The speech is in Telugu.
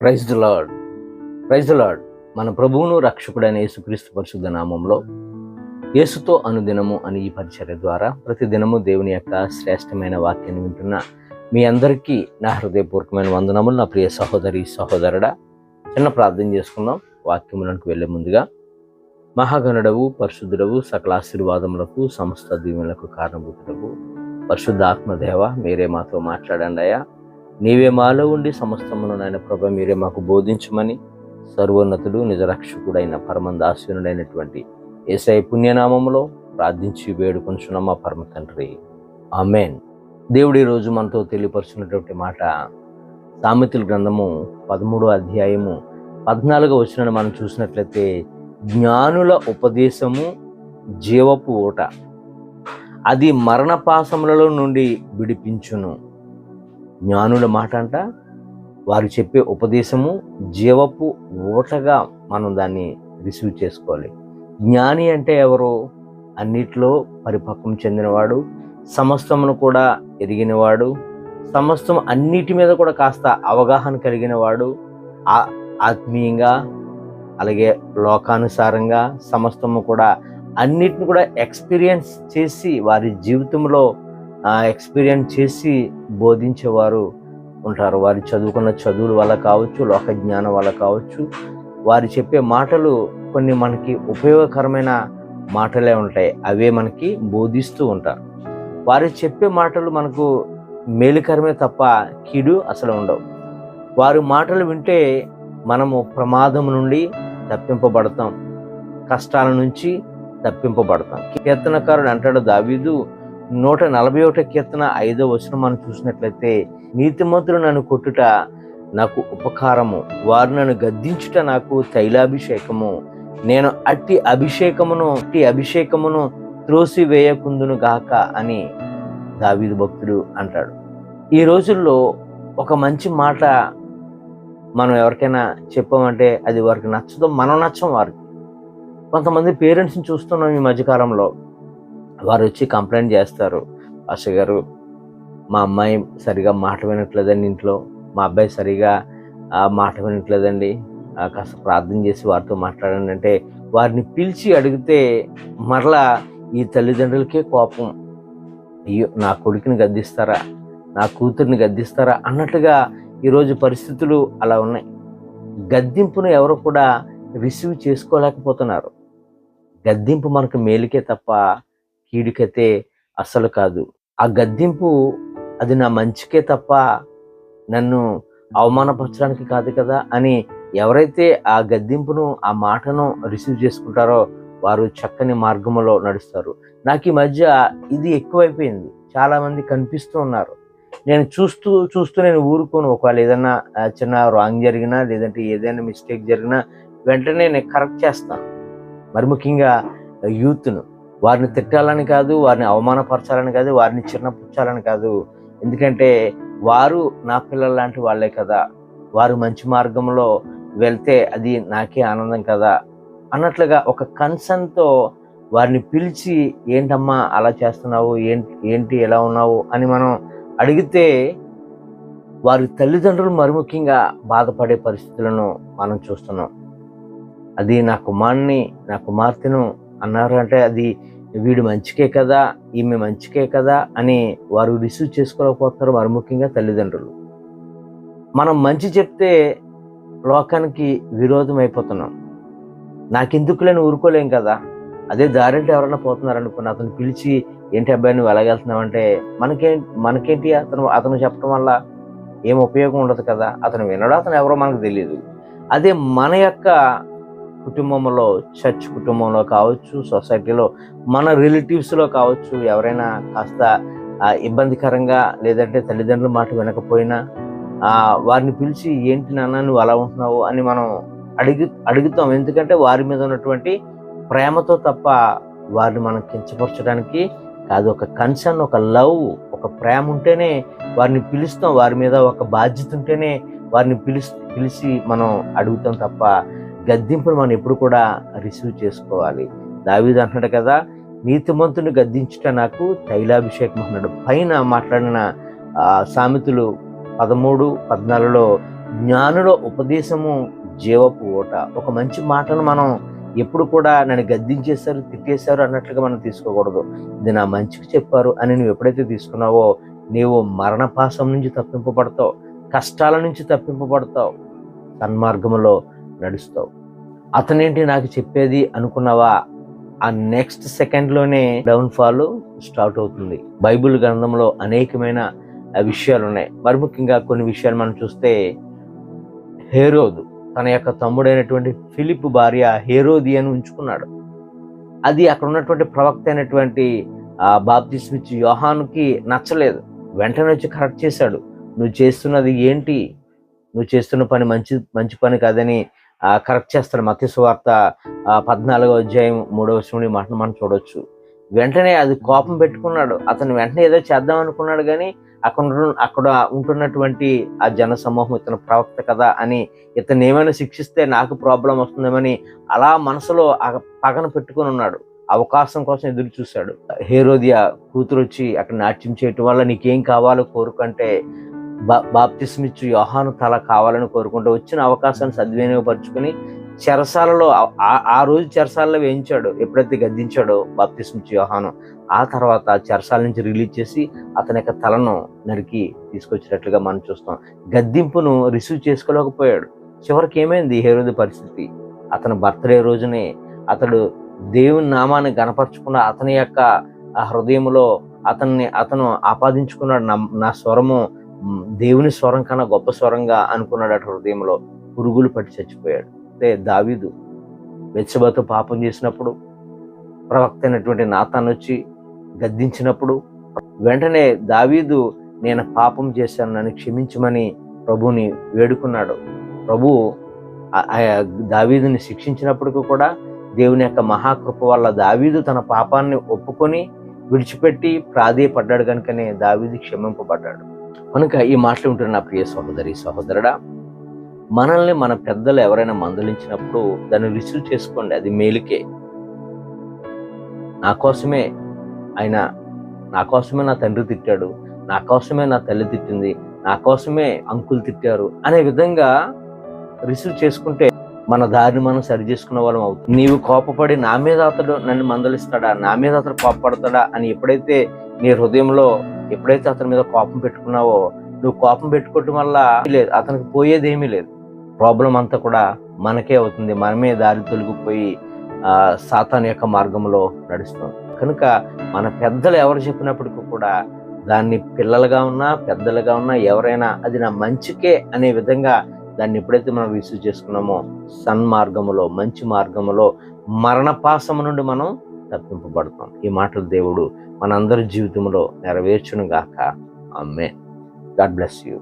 Praise the lord. Praise the lord. మన ప్రభువును రక్షకుడైన యేసుక్రీస్తు పరిశుద్ధ నామంలో యేసుతో అనుదినము అని ఈ పరిచర్య ద్వారా ప్రతి దినము దేవుని యొక్క శ్రేష్టమైన వాక్యాన్ని వింటున్న మీ అందరికీ నా హృదయపూర్వకమైన వందనములు. నా ప్రియ సహోదరి సహోదరుడా చిన్న ప్రార్థన చేసుకుందాం. వాక్యములకు వెళ్ళే ముందుగా మహాగణుడవు పరిశుద్ధుడవు సకల ఆశీర్వాదములకు సమస్త దీవులకు కారణభూతుడవు. పరిశుద్ధ ఆత్మదేవ మీరే మాతో మాట్లాడండి అయ్యా. నీవే మాలో ఉండి సమస్తమును నాయన ప్రభ మీరే మాకు బోధించమని సర్వోన్నతుడు నిజరక్షకుడైన పరమందాసీనుడైనటువంటి ఏసై పుణ్యనామములో ప్రార్థించి వేడుకొంచున్న మా పరమ తండ్రి. ఆమెన్. దేవుడు ఈరోజు మనతో తెలియపరుచున్నటువంటి మాట సామెతల గ్రంథము పదమూడో అధ్యాయము పద్నాలుగో వచ్చిన మనం చూసినట్లయితే జ్ఞానుల ఉపదేశము జీవపు ఊట. అది మరణపాసములలో నుండి విడిపించును. జ్ఞానుల మాట అంట వారు చెప్పే ఉపదేశము జీవపు ఓటగా మనం దాన్ని రిసీవ్ చేసుకోవాలి. జ్ఞాని అంటే ఎవరు? అన్నిట్లో పరిపక్వం చెందినవాడు సమస్తమును కూడా ఎరిగినవాడు సమస్తం అన్నిటి మీద కూడా కాస్త అవగాహన కలిగినవాడు ఆ ఆత్మీయంగా అలాగే లోకానుసారంగా సమస్తము కూడా అన్నిటిని కూడా ఎక్స్పీరియన్స్ చేసి వారి జీవితంలో ఆ ఎక్స్పీరియన్స్ చేసి బోధించేవారు ఉంటారు. వారు చదువుకున్న చదువుల వల్ల కావచ్చు లోక జ్ఞానం వల్ల కావచ్చు వారు చెప్పే మాటలు కొన్ని మనకి ఉపయోగకరమైన మాటలే ఉంటాయి. అవే మనకి బోధిస్తూ ఉంటారు. వారు చెప్పే మాటలు మనకు మేలుకరమే తప్ప కీడు అసలు ఉండవు. వారి మాటలు వింటే మనము ప్రమాదం నుండి తప్పింపబడతాం. కష్టాల నుంచి తప్పింపబడతాం. కీర్తనకారుడు అంటాడు దావీదు నూట నలభై ఒకటి కీర్తన ఐదో వచనం మనం చూసినట్లయితే నీతిమంతులు నన్ను కొట్టుట నాకు ఉపకారము. వారు నన్ను గద్దించుట నాకు తైలాభిషేకము. నేను అట్టి అభిషేకమును అట్టి అభిషేకమును త్రోసి వేయకుందును గాక అని దావీదు భక్తుడు అంటాడు. ఈ రోజుల్లో ఒక మంచి మాట మనం ఎవరికైనా చెప్పామంటే అది వారికి నచ్చదో. మనం నచ్చం వారికి. కొంతమంది పేరెంట్స్ని చూస్తున్నాం ఈ మధ్యకాలంలో. వారు వచ్చి కంప్లైంట్ చేస్తారు. ఆశ గారు మా అమ్మాయి సరిగా మాట వినట్లేదండి ఇంట్లో. మా అబ్బాయి సరిగా మాట వినట్లేదండి. ఆ, కాస్త ప్రార్థన చేసి వారితో మాట్లాడండి అంటే వారిని పిలిచి అడిగితే మరలా ఈ తల్లిదండ్రులకే కోపం. అయ్యో నా కొడుకుని గద్దిస్తారా? నా కూతుర్ని గద్దిస్తారా? అన్నట్టుగా ఈరోజు పరిస్థితులు అలా ఉన్నాయి. గద్దింపును ఎవరు కూడా రిసీవ్ చేసుకోలేకపోతున్నారు. గద్దింపు మనకు మేలుకే తప్ప కీడుకైతే అస్సలు కాదు. ఆ గద్దింపు అది నా మంచికే తప్ప నన్ను అవమానపరచడానికి కాదు కదా అని ఎవరైతే ఆ గద్దింపును ఆ మాటను రిసీవ్ చేసుకుంటారో వారు చక్కని మార్గంలో నడుస్తారు. నాకు ఈ మధ్య ఇది ఎక్కువైపోయింది. చాలామంది కనిపిస్తూ ఉన్నారు. నేను చూస్తూ చూస్తూ నేను ఊరుకోను. ఒకవేళ ఏదైనా చిన్న రాంగ్ జరిగినా లేదంటే ఏదైనా మిస్టేక్ జరిగినా వెంటనే నేను కరెక్ట్ చేస్తాను. మరి ముఖ్యంగా యూత్ను వారిని తిట్టాలని కాదు వారిని అవమానపరచాలని కాదు వారిని చిన్నపుచ్చాలని కాదు. ఎందుకంటే వారు నా పిల్లలు లాంటి వాళ్ళే కదా. వారు మంచి మార్గంలో వెళ్తే అది నాకే ఆనందం కదా అన్నట్లుగా ఒక కన్సర్న్తో వారిని పిలిచి ఏంటమ్మా అలా చేస్తున్నావు? ఏంటి ఏంటి ఎలా ఉన్నావు? అని మనం అడిగితే వారి తల్లిదండ్రులు మరి ముఖ్యంగా బాధపడే పరిస్థితులను మనం చూస్తున్నాం. అది నా కుమారుని నా కుమార్తెను అన్నారు అంటే అది వీడు మంచికే కదా ఈమె మంచికే కదా అని వారు రిసీవ్ చేసుకోలేకపోతున్నారు మరి ముఖ్యంగా తల్లిదండ్రులు. మనం మంచి చెప్తే లోకానికి విరోధం అయిపోతున్నాం. నాకెందుకు లేని ఊరుకోలేం కదా అదే దారింటే ఎవరైనా పోతున్నారు అనుకున్న అతను పిలిచి ఏంటి అబ్బాయి నువ్వు ఎలాగెళ్తున్నావు అంటే మనకే మనకేంటి అతను అతను చెప్పడం వల్ల ఏం ఉపయోగం ఉండదు కదా అతను వినడం అతను ఎవరో మనకు తెలియదు అదే మన యొక్క కుటుంబంలో చర్చ్ కుటుంబంలో కావచ్చు సొసైటీలో మన రిలేటివ్స్లో కావచ్చు ఎవరైనా కాస్త ఇబ్బందికరంగా లేదంటే తల్లిదండ్రుల మాట వినకపోయినా వారిని పిలిచి ఏంటి నాన్న నువ్వు అలా ఉంటున్నావు? అని మనం అడిగి అడుగుతాం. ఎందుకంటే వారి మీద ఉన్నటువంటి ప్రేమతో తప్ప వారిని మనం కించపరచడానికి కాదు. ఒక కన్సర్న్ ఒక లవ్ ఒక ప్రేమ ఉంటేనే వారిని పిలుస్తాం. వారి మీద ఒక బాధ్యత ఉంటేనే వారిని పిలిచి పిలిచి మనం అడుగుతాం తప్ప గద్దింపును మనం ఎప్పుడు కూడా రిసీవ్ చేసుకోవాలి. దావీదు అంటున్నాడు కదా నీతిమంతుని గద్దించుట నాకు తైలాభిషేకం అన్నాడు పైన మాట్లాడిన సామెతలు పదమూడు పద్నాలుగులో జ్ఞానుల ఉపదేశము జీవపు ఓట ఒక మంచి మాటను మనం ఎప్పుడు కూడా నన్ను గద్దించేశారు తిట్టేశారు అన్నట్లుగా మనం తీసుకోకూడదు. ఇది నా మంచికి చెప్పారు అని నువ్వు ఎప్పుడైతే తీసుకున్నావో నీవు మరణపాసం నుంచి తప్పింపబడతావు కష్టాల నుంచి తప్పింపబడతావు. సన్మార్గంలో నడుస్తావు. అతనేంటి నాకు చెప్పేది అనుకున్నావా? ఆ నెక్స్ట్ సెకండ్లోనే డౌన్ఫాల్ స్టార్ట్ అవుతుంది. బైబిల్ గ్రంథంలో అనేకమైన విషయాలు ఉన్నాయి మరి ముఖ్యంగా కొన్ని విషయాలు మనం చూస్తే హేరోదు తన యొక్క తమ్ముడైనటువంటి ఫిలిప్ భార్య హేరోది అని ఉంచుకున్నాడు. అది అక్కడ ఉన్నటువంటి ప్రవక్త అయినటువంటి ఆ బాప్తిస్మిచ్ యోహానుకి నచ్చలేదు. వెంటనే వచ్చి కరెక్ట్ చేశాడు. నువ్వు చేస్తున్నది ఏంటి? నువ్వు చేస్తున్న పని మంచి మంచి పని కాదని కరెక్ట్ చేస్తాడు. మత్స్సు సువార్త పద్నాలుగో అధ్యాయం మూడవ శ్రేణి మాట మనం చూడొచ్చు. వెంటనే అది కోపం పెట్టుకున్నాడు. అతను వెంటనే ఏదో చేద్దాం అనుకున్నాడు కానీ అక్కడ అక్కడ ఉంటున్నటువంటి ఆ జన సమూహం ఇతను ప్రవక్త కదా అని ఇతను ఏమైనా శిక్షిస్తే నాకు ప్రాబ్లం వస్తుందేమని అలా మనసులో పగన పెట్టుకొని ఉన్నాడు. అవకాశం కోసం ఎదురు చూశాడు. హేరోదియా కూతురు వచ్చి అక్కడ నాట్యం చేయటం వల్ల నీకేం కావాలో కోరుకుంటే బాప్తిస్మిచ్చు యోహాను తల కావాలని కోరుకుంటూ వచ్చిన అవకాశాన్ని సద్వినియోగపరుచుకుని చెరసాలలో ఆ- రోజు చెరసాలలో వేయించాడు. ఎప్పుడైతే గద్దించాడో బాప్తిస్మిచ్చు యోహాను ఆ తర్వాత చెరసాల నుంచి రిలీజ్ చేసి అతని యొక్క తలను నరికి తీసుకొచ్చినట్లుగా మనం చూస్తాం. గద్దింపును రిసీవ్ చేసుకోలేకపోయాడు. చివరికి ఏమైంది? హేరోది పరిస్థితి. అతని బర్త్డే రోజునే అతడు దేవుని నామాన్ని గనపరచకుండా అతని యొక్క హృదయంలో అతన్ని అతను ఆపాదించుకున్నాడు. నా నా స్వరము దేవుని స్వరం కన్నా గొప్ప స్వరంగా అనుకున్నాడు అటు హృదయంలో పురుగులు పట్టి చచ్చిపోయాడు. అంటే దావీదు వెచ్చబతో పాపం చేసినప్పుడు ప్రవక్త అయినటువంటి నాతాన్ని వచ్చి గద్దించినప్పుడు వెంటనే దావీదు నేను పాపం చేశాను నన్ను క్షమించమని ప్రభుని వేడుకున్నాడు. ప్రభు ఆ- దావీదుని శిక్షించినప్పటికీ కూడా దేవుని యొక్క మహాకృప వల్ల దావీదు తన పాపాన్ని ఒప్పుకొని విడిచిపెట్టి ప్రాధేయపడ్డాడు కనుకనే దావీదు క్షమింపబడ్డాడు. కనుక ఈ మాటలు ఉంటున్న నా ప్రియ సహోదరి సహోదరుడా మనల్ని మన పెద్దలు ఎవరైనా మందలించినప్పుడు దాన్ని రిసీవ్ చేసుకోండి. అది మేలుకే. నా కోసమే ఆయన నా కోసమే నా తండ్రి తిట్టాడు నా కోసమే నా తల్లి తిట్టింది నా కోసమే అంకులు తిట్టారు అనే విధంగా రిసీవ్ చేసుకుంటే మన దారిని మనం సరి చేసుకున్న వాళ్ళం అవుతుంది నీవు కోపపడి నా మీద అతడు నన్ను మందలిస్తాడా నా మీద అతడు కోపపడతాడా అని ఎప్పుడైతే నీ హృదయంలో ఎప్పుడైతే అతని మీద కోపం పెట్టుకున్నావో నువ్వు కోపం పెట్టుకోవటం వల్ల లేదు. అతనికి పోయేది ఏమీ లేదు. ప్రాబ్లం అంతా కూడా మనకే అవుతుంది. మనమే దారి తొలగిపోయి సాతాన్ యొక్క మార్గంలో నడుస్తాం కనుక మన పెద్దలు ఎవరు చెప్పినప్పటికీ కూడా దాన్ని పిల్లలుగా ఉన్నా పెద్దలుగా ఉన్నా ఎవరైనా అది నా మంచికే అనే విధంగా దాన్ని ఎప్పుడైతే మనం రిసీవ్ చేసుకున్నామో సన్మార్గములో మంచి మార్గములో మరణపాసము నుండి మనం తప్పింపబడతాం ఈ మాటలు దేవుడు మనందరి జీవితంలో నెరవేర్చును గాక అమ్మే గాడ్ బ్లెస్ యూ.